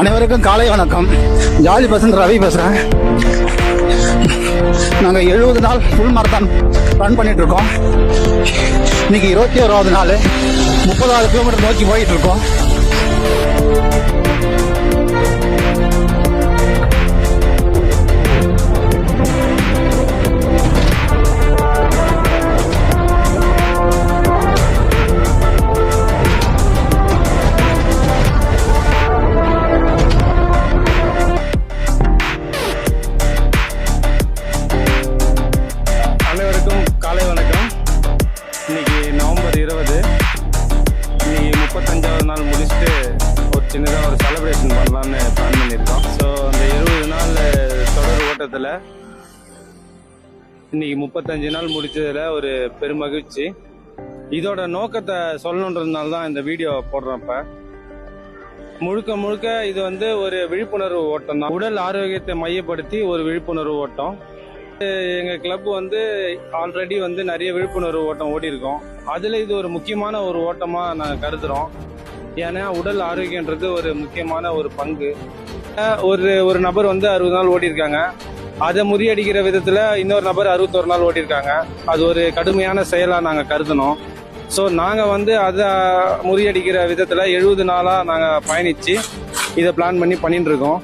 அனைவருக்கும் காலை வணக்கம். ஜாலி பசன் ரவி பேசுறேன் நாங்க எழுபது நாள் ஃபுல் மரத்தான் ரன் பண்ணிட்டு இருக்கோம். இன்னைக்கு இருபத்தி ஓராவது நாள். முப்பதாவது கிலோமீட்டர் நோக்கி போயிட்டு இருக்கோம். ஃபஸ்ட்டு ஒரு சின்னதாக ஒரு செலப்ரேஷன் பண்ணலான்னு பிளான் பண்ணியிருக்கோம். ஸோ அந்த இருபது நாள் தொடர் ஓட்டத்தில் இன்னைக்கு முப்பத்தஞ்சு நாள் முடித்ததில் ஒரு பெருமகிழ்ச்சி. இதோட நோக்கத்தை சொல்லணுன்றதுனால தான் இந்த வீடியோ போடுறப்ப முழுக்க முழுக்க இது வந்து ஒரு விழிப்புணர்வு ஓட்டம் தான். உடல் ஆரோக்கியத்தை மையப்படுத்தி ஒரு விழிப்புணர்வு ஓட்டம். எங்க கிளப் வந்து ஆல்ரெடி வந்து நிறைய விழிப்புணர்வு ஓட்டம் ஓடி இருக்கோம் அதுல இது ஒரு முக்கியமான ஒரு ஓட்டமா நாங்க கருதுறோம். ஏன்னா உடல் ஆரோக்கியன்றது ஒரு முக்கியமான ஒரு பங்கு. ஒரு ஒரு நபர் வந்து அறுபது நாள் ஓடிருக்காங்க அதை முறியடிக்கிற விதத்துல இன்னொரு நபர் அறுபத்தொரு நாள் ஓடிருக்காங்க அது ஒரு கடுமையான செயலா நாங்க கருதணும் ஸோ நாங்க வந்து அதை முறியடிக்கிற விதத்துல எழுபது நாளா நாங்க பயணிச்சு இதை பிளான் பண்ணி பண்ணிட்டு இருக்கோம்.